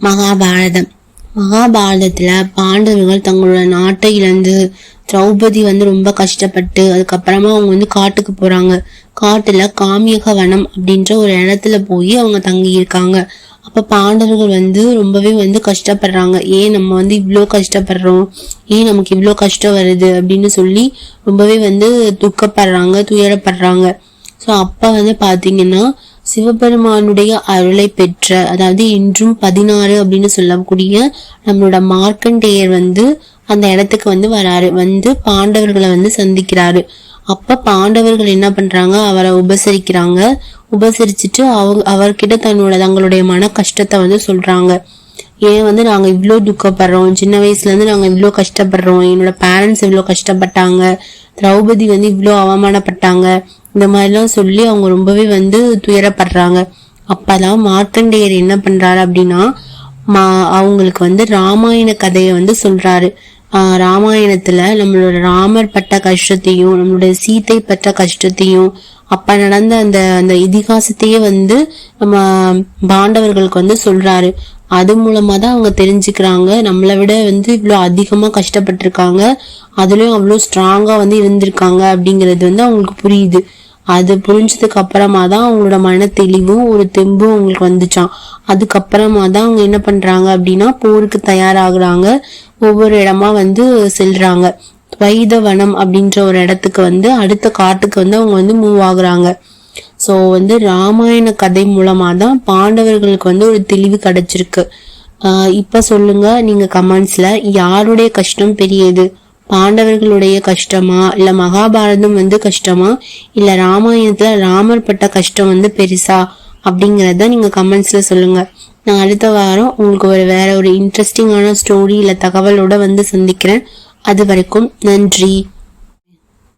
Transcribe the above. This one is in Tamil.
மகாபாரதம். மகாபாரதத்துல பாண்டவர்கள் தங்களோட நாட்டை இழந்து திரௌபதி வந்து ரொம்ப கஷ்டப்பட்டு அதுக்கப்புறமா அவங்க வந்து காட்டுக்கு போறாங்க. காட்டுல காமியக வனம் அப்படின்ற ஒரு இடத்துல போய் அவங்க தங்கி இருக்காங்க அப்ப பாண்டவர்கள் வந்து ரொம்பவே வந்து கஷ்டப்படுறாங்க. ஏன் நம்ம வந்து இவ்வளோ கஷ்டப்படுறோம்? ஏன் நமக்கு இவ்வளோ கஷ்டம் வருது அப்படின்னு சொல்லி ரொம்பவே வந்து துக்கப்படுறாங்க துயரப்படுறாங்க. ஸோ அப்போ வந்து பார்த்தீங்கன்னா சிவபெருமானுடைய அருளை பெற்ற அதாவது இன்றும் பதினாறு அப்படின்னு சொல்லக்கூடிய நம்மளோட மார்க்கண்டேயர் வந்து அந்த இடத்துக்கு வந்து வராரு. வந்து பாண்டவர்களை வந்து சந்திக்கிறாரு. அப்ப பாண்டவர்கள் என்ன பண்றாங்க? அவரை உபசரிக்கிறாங்க. உபசரிச்சுட்டு அவங்க அவர்கிட்ட தன்னோட தங்களுடைய மன கஷ்டத்தை வந்து சொல்றாங்க. ஏன் வந்து நாங்கள் இவ்வளோ துக்கப்படுறோம்? சின்ன வயசுலேருந்து நாங்கள் இவ்வளோ கஷ்டப்படுறோம். என்னோட பேரண்ட்ஸ் இவ்வளோ கஷ்டப்பட்டாங்க. திரௌபதி வந்து இவ்வளோ அவமானப்பட்டாங்க. இந்த மாதிரிலாம் சொல்லி அவங்க ரொம்பவே வந்து துயரப்படுறாங்க. அப்பதான் மார்க்கண்டேயர் என்ன பண்றாரு அப்படின்னா மா அவங்களுக்கு வந்து ராமாயண கதையை வந்து சொல்றாரு. ராமாயணத்துல நம்மளோட ராமர் பட்ட கஷ்டத்தையும் நம்மளோட சீத்தை பட்ட கஷ்டத்தையும் அப்ப நடந்த அந்த அந்த இதிகாசத்தையே வந்து நம்ம பாண்டவர்களுக்கு வந்து சொல்றாரு. அது மூலமா தான் அவங்க தெரிஞ்சுக்கிறாங்க. நம்மளை விட வந்து இவ்வளோ அதிகமா கஷ்டப்பட்டிருக்காங்க. அதுலயும் அவ்வளோ ஸ்ட்ராங்கா வந்து இருந்திருக்காங்க அப்படிங்கிறது வந்து அவங்களுக்கு புரியுது. அது புரிஞ்சதுக்கு அப்புறமா தான் அவங்களோட மன தெளிவும் ஒரு தெம்பும் அவங்களுக்கு வந்துச்சான் அதுக்கப்புறமா தான் அவங்க என்ன பண்றாங்க அப்படின்னா போருக்கு தயாராகுறாங்க. ஒவ்வொரு இடமா வந்து செல்றாங்க. வைதவனம் அப்படின்ற ஒரு இடத்துக்கு வந்து அடுத்த காட்டுக்கு வந்து அவங்க வந்து மூவ் ஆகுறாங்க. ஸோ வந்து ராமாயண கதை மூலமாக தான் பாண்டவர்களுக்கு வந்து ஒரு தெளிவு கிடைச்சிருக்கு. இப்போ சொல்லுங்கள் சொல்லுங்க கமெண்ட்ஸில் யாருடைய கஷ்டம் பெரியது? பாண்டவர்களுடைய கஷ்டமா? இல்லை மகாபாரதம் வந்து கஷ்டமா? இல்லை ராமாயணத்தில் ராமர் பட்ட கஷ்டம் வந்து பெருசா? அப்படிங்கிறத நீங்கள் கமெண்ட்ஸில் சொல்லுங்கள் நான் அடுத்த வாரம் உங்களுக்கு ஒரு வேற ஒரு இன்ட்ரெஸ்டிங்கான ஸ்டோரி இல்லை தகவலோட வந்து சந்திக்கிறேன். அது வரைக்கும் நன்றி.